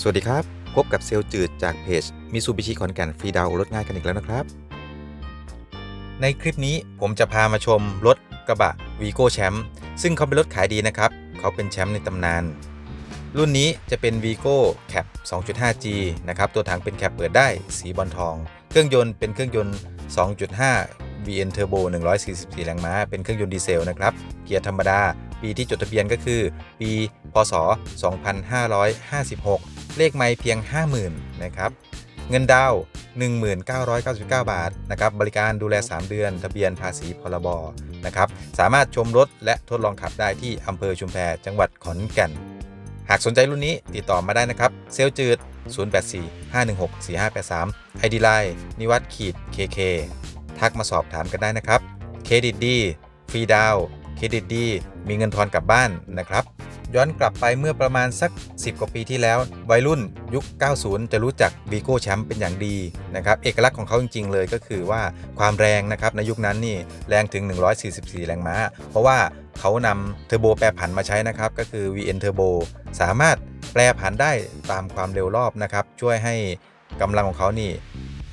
สวัสดีครับ พบกับเซลจืดจากเพจมิซูบิชิขอนแก่นฟรีดาวรถง่ายกันอีกแล้วนะครับ ในคลิปนี้ผมจะพามาชมรถกระบะวีโก้แชมป์ซึ่งเขาเป็นรถขายดีนะครับ เขาเป็นแชมป์ในตำนาน รุ่นนี้จะเป็น v ีโก้แคป 2.5G นะครับ ตัวถังเป็นแคปเปิดได้สีบอลทอง เครื่องยนต์เป็นเครื่องยนต์ 2.5 VN Turbo 144 แรงม้า เป็นเครื่องยนต์ดีเซลนะครับ เกียร์ธรรมดา ปีที่จดทะเบียนก็คือ ปี พศ 2556 เลขไม่เพียง 50,000นะครับเงินดาวน์1999 บาทนะครับบริการดูแล 3 เดือน ทะเบียนภาษีพรบนะครับสามารถชมรถและทดลองขับได้ที่อำเภอชุมแพจังหวัดขอนแก่น หากสนใจรุ่นนี้ติดต่อมาได้นะครับ เซลจืด 084 516 4583 ID Line นิวัตขีด KK ทักมาสอบถามกันได้นะครับเครดิตดี ฟรีดาวเครดิตดี มีเงินทอนกลับบ้านนะครับ ย้อนกลับไปเมื่อประมาณสัก 10 กว่าปีที่แล้ว วัยรุ่นยุค 90 จะรู้จัก v ีโก้แชมป์เป็นอย่างดีนะครับเอกลักษณ์ของเขาจริง ๆ เลยก็คือว่าความแรงนะครับในยุคนั้นนี่แรงถึง 144 แรงม้า เพราะว่าเขานำเทอร์โบแปรผันมาใช้นะครับ ก็คือ VN Turbo สามารถแปรผันได้ตามความเร็วรอบนะครับ ช่วยให้กำลังของเขานี่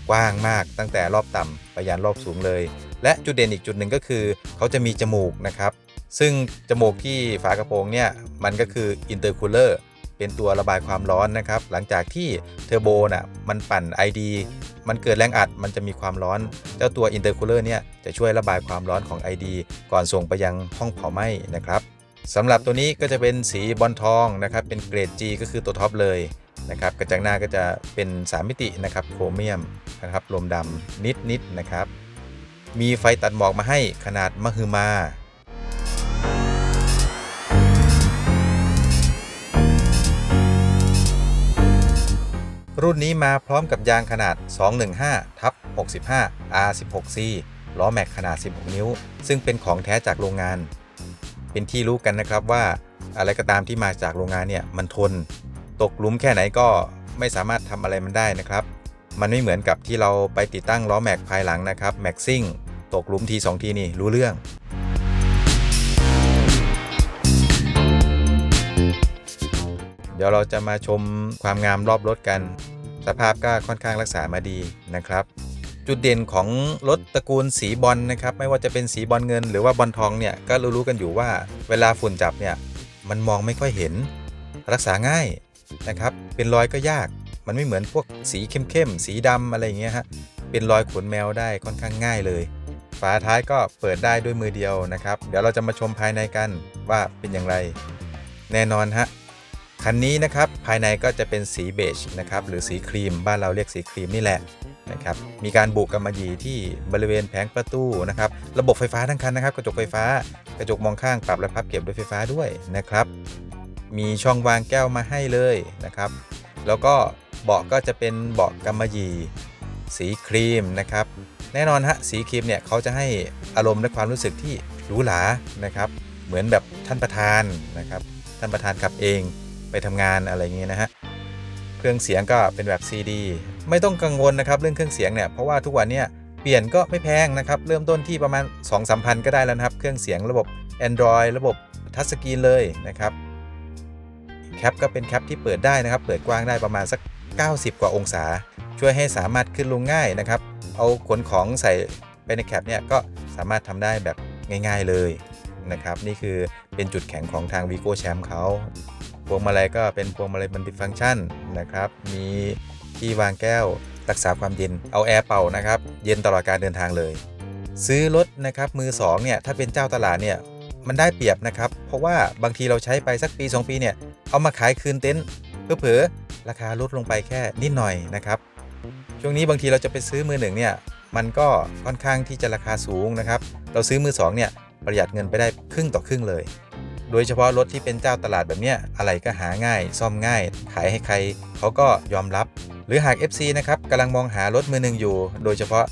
กว้างมากตั้งแต่รอบต่ำไปยันรอบสูงเลย และจุดเด่นอีกจุดหนึ่งก็คือ เขาจะมีจมูกนะครับ ซึ่งจมูกที่ฝากระโปรงเนี่ยมันก็คืออินเตอร์คูลเลอร์เป็นตัวระบายความร้อนนะครับ หลังจากที่เทอร์โบน่ะมันปั่น ID มันเกิดแรงอัดมันจะมีความร้อน เจ้าตัวอินเตอร์คูลเลอร์เนี่ยจะช่วยระบายความร้อนของ ID ก่อนส่งไปยังห้องเผาไหม้นะครับสำหรับตัวนี้ก็จะเป็นสีบอลทองนะครับเป็นเกรด G ก็คือตัวท็อปเลยนะครับกระจังหน้าก็จะเป็น 3 มิตินะครับโครเมียมนะครับลมดำนิดๆนะครับ มีไฟตัดหมอกมาให้ขนาดมหึมา รุ่นนี้มาพร้อมกับยางขนาด 215ทับ65 R16C ล้อแม็กขนาด 16 นิ้ว ซึ่งเป็นของแท้จากโรงงาน เป็นที่รู้กันนะครับว่าอะไรก็ตามที่มาจากโรงงานเนี่ยมันทน ตกหลุมแค่ไหนก็ไม่สามารถทำอะไรมันได้นะครับ มันไม่เหมือนกับที่เราไปติดตั้งล้อแม็กภายหลังนะครับแม็กซิ่งตกหลุมทีสองทีนี่รู้เรื่องเดี๋ยวเราจะมาชมความงามรอบรถกัน สภาพก็ค่อนข้างรักษามาดีนะครับ จุดเด่นของรถตระกูลสีบอลนะครับ ไม่ว่าจะเป็นสีบอลเงินหรือว่าบอลทองเนี่ยก็รู้ๆกันอยู่ว่าเวลาฝุ่นจับเนี่ยมันมองไม่ค่อยเห็น รักษาง่ายนะครับ เป็นรอยก็ยาก มันไม่เหมือนพวกสีเข้มๆสีดำอะไรอย่างเงี้ยฮะเป็นรอยขนแมวได้ค่อนข้างง่ายเลย ฝาท้ายก็เปิดได้ด้วยมือเดียวนะครับ เดี๋ยวเราจะมาชมภายในกันว่าเป็นอย่างไร แน่นอนฮะ คันนี้นะครับภายในก็จะเป็นสีเบจนะครับหรือสีครีมบ้านเราเรียกสีครีมนี่แหละนะครับมีการบุกกำมะหยี่ที่บริเวณแผงประตูนะครับระบบไฟฟ้าทั้งคันนะครับกระจกไฟฟ้ากระจกมองข้างปรับและพับเก็บด้วยไฟฟ้าด้วยนะครับ มีช่องวางแก้วมาให้เลยนะครับ แล้วก็เบาะก็จะเป็นเบาะกำมะหยี่สีครีมนะครับ แน่นอนฮะสีครีมเนี่ยเขาจะให้อารมณ์และความรู้สึกที่หรูหรานะครับ เหมือนแบบท่านประธานนะครับท่านประธานขับเอง ไปทำงานอะไรอย่างเงี้ยนะฮะเครื่องเสียงก็เป็นแบบ CD ไม่ต้องกังวลนะครับเรื่องเครื่องเสียงเนี่ยเพราะว่าทุกวันเนี่ยเปลี่ยนก็ไม่แพงนะครับเริ่มต้นที่ประมาณ 2 3 0 0 0 ก็ได้แล้วนะครับ เครื่องเสียงระบบ Android ระบบทัชสกรีนเลยนะครับแคปก็เป็นแคปที่เปิดได้นะครับ เปิดกว้างได้ประมาณสัก 90 กว่าองศา ช่วยให้สามารถขึ้นลงง่ายนะครับ เอาขนของใส่ไปในแคปเนี่ยก็สามารถทำได้แบบง่าย ๆเลยนะครับ นี่คือเป็นจุดแข็งของทาง v ีโก้แชมป์เขา วงมาลัยก็เป็นพวงมาลัยมัลติฟังก์ชันนะครับ มีที่วางแก้วรักษาความเย็น เอาแอร์เป่านะครับ เย็นตลอดการเดินทางเลย ซื้อรถนะครับมือ2เนี่ยถ้าเป็นเจ้าตลาดเนี่ยมันได้เปรียบนะครับ เพราะว่าบางทีเราใช้ไปสักปี 2 ปีเนี่ยเอามาขายคืนเต็นท์เผลอๆราคาลดลงไปแค่นิดหน่อยนะครับ ช่วงนี้บางทีเราจะไปซื้อมือหนึ่งเนี่ยมันก็ค่อนข้างที่จะราคาสูงนะครับ เราซื้อมือ2เนี่ยประหยัดเงินไปได้ครึ่งต่อครึ่งเลย โดยเฉพาะรถที่เป็นเจ้าตลาดแบบเนี้ยอะไรก็หาง่าย ซ่อมง่าย ขายให้ใครเขาก็ยอมรับ หรือหาก FC นะครับกำลังมองหารถมือหนึ่งอยู่ โดยเฉพาะ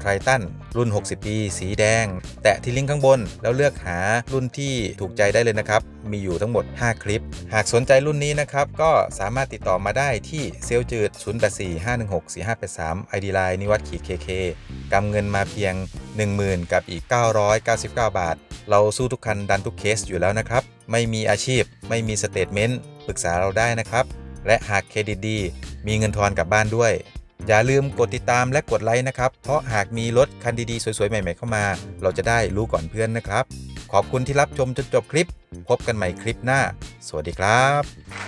ไทรตันรุ่น 60 ปี สีแดง แตะที่ลิงก์ข้างบน แล้วเลือกหารุ่นที่ถูกใจได้เลยนะครับ มีอยู่ทั้งหมด 5 คลิป หากสนใจรุ่นนี้นะครับ ก็สามารถติดต่อมาได้ที่เซลจืด 0845164583 ID Line นิวัตขีด KK กำเงินมาเพียง 10,000 กับอีก 999 บาท เราสู้ทุกคันดันทุกเคสอยู่แล้วนะครับ ไม่มีอาชีพ ไม่มีสเตทเมนต์ปรึกษาเราได้นะครับ และหากเครดิตดีมีเงินทอนกลับบ้านด้วย อย่าลืมกดติดตามและกดไลค์นะครับ เพราะหากมีรถคันดีๆ สวยๆ ใหม่ ๆ เข้ามา เราจะได้รู้ก่อนเพื่อนนะครับ ขอบคุณที่รับชมจนจบคลิป พบกันใหม่คลิปหน้า สวัสดีครับ